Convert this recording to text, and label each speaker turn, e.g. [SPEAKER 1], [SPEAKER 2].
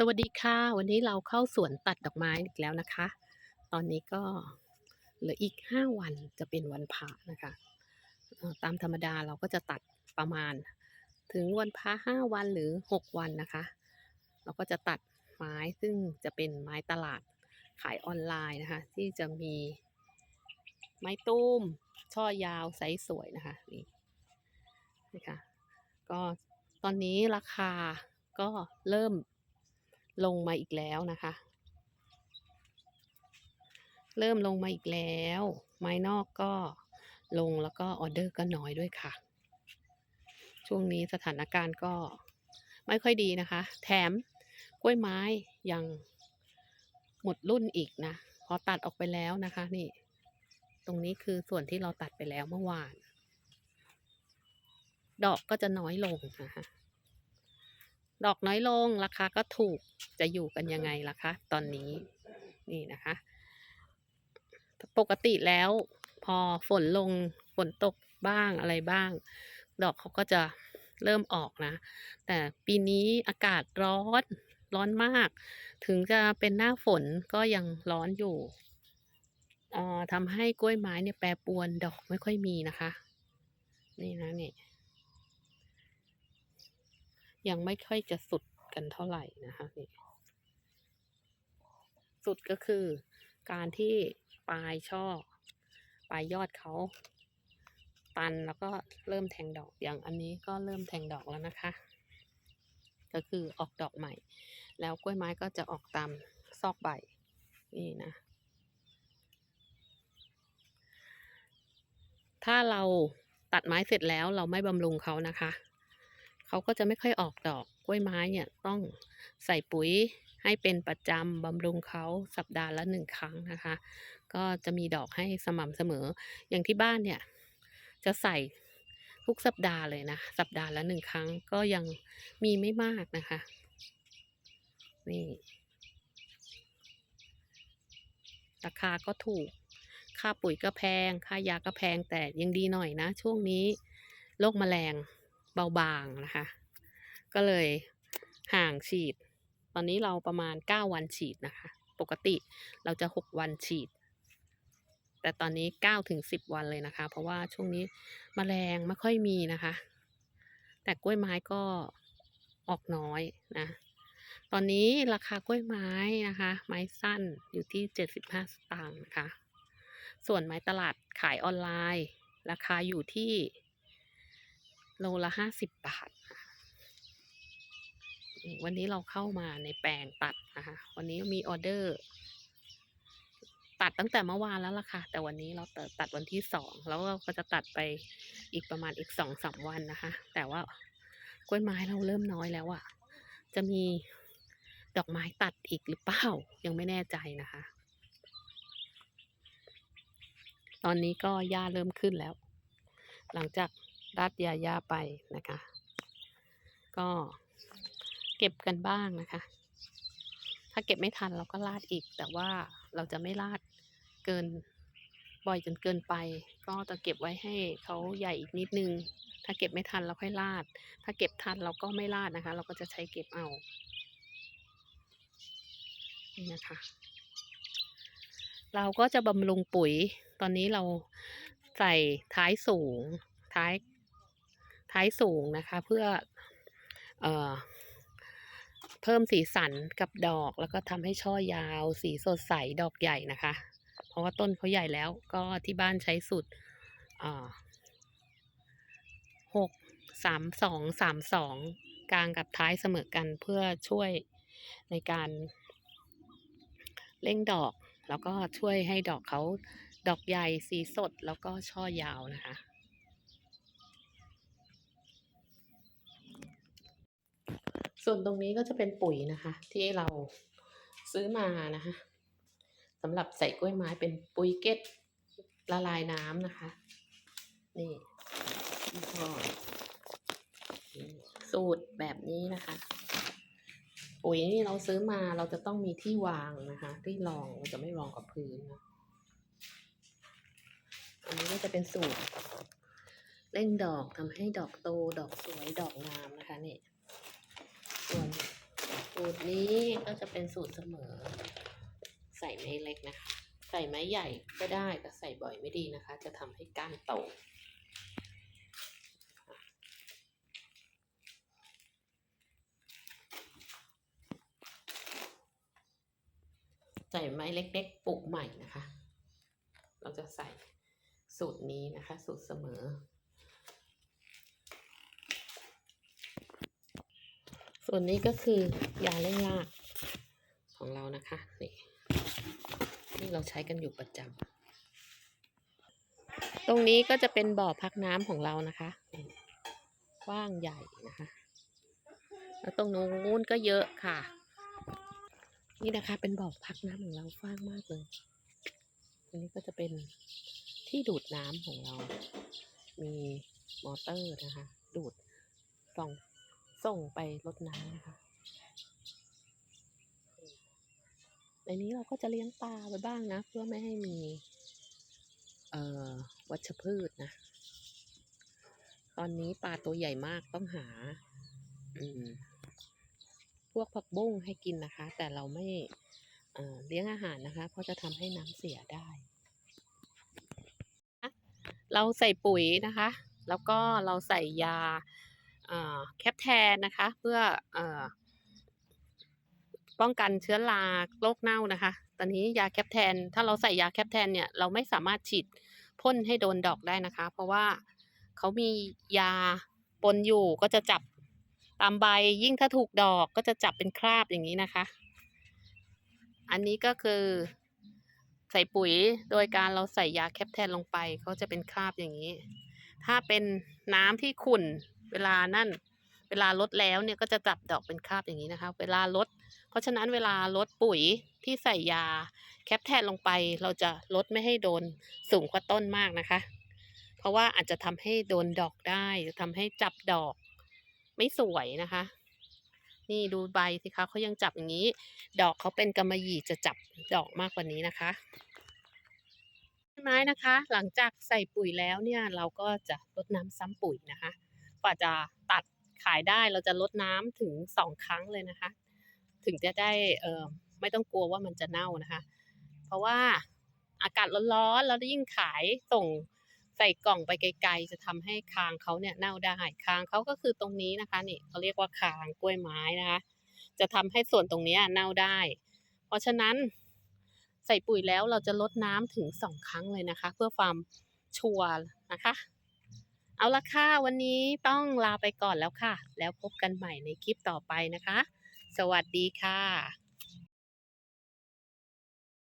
[SPEAKER 1] สวัสดีค่ะ วันนี้เราเข้าสวนตัดดอกไม้อีกแล้วนะคะ ตอนนี้ก็เหลืออีก5วันจะเป็นวันพระนะคะตามธรรมดาเราก็จะตัดประมาณ ถึงวันพระ5วันหรือ6วันนะคะ เราก็จะตัดไม้ซึ่งจะเป็นไม้ตลาดขายออนไลน์นะคะ ที่จะมีไม้ตุ้ม ช่อยาวไซส์สวยนะคะนี่นะคะก็ตอนนี้ราคาก็เริ่ม ลงมาอีกแล้วนะคะ เริ่มลงมาอีกแล้ว ไม้นอกก็ลงแล้วก็ออเดอร์ก็น้อยด้วยค่ะ ช่วงนี้สถานการณ์ก็ไม่ค่อยดีนะคะ แถมกล้วยไม้ยังหมดรุ่นอีกนะ พอตัดออกไปแล้วนะคะนี่ ตรงนี้คือส่วนที่เราตัดไปแล้วเมื่อวาน ดอกก็จะน้อยลงนะคะ ดอกน้อยลงราคาก็ถูกจะอยู่กันยังไงล่ะคะตอนนี้นี่นะคะ ปกติแล้วพอฝนลงฝนตกบ้างอะไรบ้าง ดอกเขาก็จะเริ่มออกนะ แต่ปีนี้อากาศร้อนร้อนมาก ถึงจะเป็นหน้าฝนก็ยังร้อนอยู่อ่อทำให้กล้วยไม้เนี่ยแปรปรวนดอกไม่ค่อยมีนะคะ นี่นะนี่ ยังไม่ค่อยจะสุดกันเท่าไหร่นะคะนี่สุดก็คือ การที่ปลายช่อ ปลายยอดเขาตันแล้วก็เริ่มแทงดอกอย่างอันนี้ก็เริ่มแทงดอกแล้วนะคะ ก็คือออกดอกใหม่ แล้วกล้วยไม้ก็จะออกตามซอกใบนี่นะ ถ้าเราตัดไม้เสร็จแล้วเราไม่บำรุงเขานะคะ เขาก็จะไม่ค่อยออกดอกกล้วยไม้เนี่ยต้องใส่ปุ๋ยให้เป็นประจำบำรุงเขาสัปดาห์ละหนึ่งครั้งนะคะ ก็จะมีดอกให้สม่ำเสมอ อย่างที่บ้านเนี่ยจะใส่ทุกสัปดาห์เลยนะ สัปดาห์ละหนึ่งครั้งก็ยังมีไม่มากนะคะ นี่ราคาก็ถูก ค่าปุ๋ยก็แพง ค่ายาก็แพงแต่ยังดีหน่อยนะ ช่วงนี้โรคแมลง เบาบางนะคะ ก็เลยห่างฉีด ตอนนี้เราประมาณ 9 วันฉีดนะคะ ปกติเราจะ 6 วันฉีด แต่ตอนนี้9ถึง10 วันเลยนะคะ เพราะว่าช่วงนี้แมลงไม่ค่อยมีนะคะ แต่กล้วยไม้ก็ออกน้อยนะ ตอนนี้ราคากล้วยไม้นะคะ ไม้สั้นอยู่ที่ 75 สตางค์นะคะ ส่วนไม้ตลาดขายออนไลน์ ราคาอยู่ที่ โลละห้าสิบบาท วันนี้เราเข้ามาในแปลงตัดนะคะ วันนี้มีออเดอร์ ตัดตั้งแต่เมื่อวานแล้วล่ะค่ะ แต่วันนี้เราตัดวันที่สองแล้วเราก็จะตัดไปอีกประมาณอีกสองสามวันนะคะ แต่ว่ากล้วยไม้เราเริ่มน้อยแล้วอะจะมีดอกไม้ตัดอีกหรือเปล่า ยังไม่แน่ใจนะคะ ตอนนี้ก็หญ้าเริ่มขึ้นแล้ว หลังจาก รัดยาหญ้าไปนะคะ ก็เก็บกันบ้างนะคะ ถ้าเก็บไม่ทันเราก็ลาดอีก แต่ว่าเราจะไม่ลาดเกินบ่อยจนเกินไป ก็จะเก็บไว้ให้เขาใหญ่อีกนิดนึง ถ้าเก็บไม่ทันเราค่อยลาด ถ้าเก็บทันเราก็ไม่ลาดนะคะ เราก็จะใช้เก็บเอานี่นะคะ เราก็จะบำรุงปุ๋ย ตอนนี้เราใส่ท้ายสูง ท้าย ท้ายสูงนะคะ เพื่อเอเพิ่มสีสันกับดอก แล้วก็ทำให้ช่อยาว สีสดใสดอกใหญ่นะคะ เพราะว่าต้นเขาใหญ่แล้วก็ที่บ้านใช้สูตรหกสามสองสามสองกลางกับท้ายเสมอกันเพื่อช่วยในการเร่งดอก แล้วก็ช่วยให้ดอกเขาดอกใหญ่สีสดแล้วก็ช่อยาวนะคะ ส่วนตรงนี้ก็จะเป็นปุ๋ยนะคะ ที่เราซื้อมานะคะสำหรับใส่กล้วยไม้เป็นปุ๋ยเก็ตละลายน้ำนะคะ นี่ก็นี่สูตรแบบนี้นะคะ ปุ๋ยนี่เราซื้อมาเราจะต้องมีที่วางนะคะ ที่รองเราจะไม่รองกับพื้นนะอันนี้ก็จะเป็นสูตรเร่งดอกทำให้ดอกโตดอกสวยดอกงามนะคะเนี่ย ส่วนสูตรนี้ก็จะเป็นสูตรเสมอ ใส่ไม้เล็กนะคะ ใส่ไม้ใหญ่ก็ได้ก็ใส่บ่อยไม่ดีนะคะ จะทำให้ก้านโตใส่ไม้เล็กๆปลูกใหม่นะคะ เราจะใส่สูตรนี้นะคะ สูตรเสมอ ส่วนนี้ก็คือยาเร่งรากของเรานะคะนี่ที่เราใช้กันอยู่ประจำตรงนี้ก็จะเป็นบ่อพักน้ำของเรานะคะกว้างใหญ่นะคะ แล้วตรงนู้นก็เยอะค่ะ นี่นะคะเป็นบ่อพักน้ำของเรากว้างมากเลยตรงนี้ก็จะเป็นที่ดูดน้ำของเรา มีมอเตอร์นะคะ ดูดสอง ส่งไปรดน้ำนะคะในนี้เราก็จะเลี้ยงปลาไว้บ้างนะ เพื่อไม่ให้มี เอ่อ วัชพืชนะ ตอนนี้ปลาตัวใหญ่มากต้องหา อืม พวกผักบุ้งให้กินนะคะ แต่เราไม่เอ่อเลี้ยงอาหารนะคะ เพราะจะทำให้น้ำเสียได้ เราใส่ปุ๋ยนะคะ แล้วก็เราใส่ยา แคปแทนนะคะ เพื่ออป้องกันเชื้อราโรคเน่านะคะ ตอนนี้ยาแคปแทน ถ้าเราใส่ยาแคปแทนเนี่ยเราไม่สามารถฉีดพ่นให้โดนดอกได้นะคะ เพราะว่าเขามียาปนอยู่ก็จะจับตามใบยิ่งถ้าถูกดอกก็จะจับเป็นคราบอย่างนี้นะคะ อันนี้ก็คือใส่ปุ๋ยโดยการเราใส่ยาแคปแทนลงไปเขาจะเป็นคราบอย่างนี้ ถ้าเป็นน้ำที่ขุ่น เวลานั่นเวลาลดแล้วเนี่ยก็จะจับดอกเป็นคราบอย่างนี้นะคะ เวลาลด เพราะฉะนั้นเวลาลดปุ๋ยที่ใส่ยาแคปแทนลงไป เราจะลดไม่ให้โดนสูงกว่าต้นมากนะคะ เพราะว่าอาจจะทำให้โดนดอกได้จะทำให้จับดอกไม่สวยนะคะ นี่ดูใบสิคะเขายังจับอย่างนี้ ดอกเขาเป็นกำมะหยี่จะจับดอกมากกว่านี้นะคะไม้นะคะ หลังจากใส่ปุ๋ยแล้วเนี่ยเราก็จะลดน้ำซ้ำปุ๋ยนะคะ กว่าจะตัดขายได้เราจะลดน้ำถึงสองครั้งเลยนะคะ ถึงจะได้เออไม่ต้องกลัวว่ามันจะเน่านะคะ เพราะว่าอากาศร้อนๆแล้วยิ่งขายส่งใส่กล่องไปไกลๆ จะทำให้คางเขาเนี่ยเน่าได้คางเขาก็คือตรงนี้นะคะนี่เขาเรียกว่าคางกล้วยไม้นะคะ จะทำให้ส่วนตรงนี้เน่าได้ เพราะฉะนั้นใส่ปุ๋ยแล้วเราจะลดน้ำถึงสองครั้งเลยนะคะ เพื่อความชัวร์นะคะ เอาละค่ะ วันนี้ต้องลาไปก่อนแล้วค่ะ แล้วพบกันใหม่ในคลิปต่อไปนะคะ สวัสดีค่ะ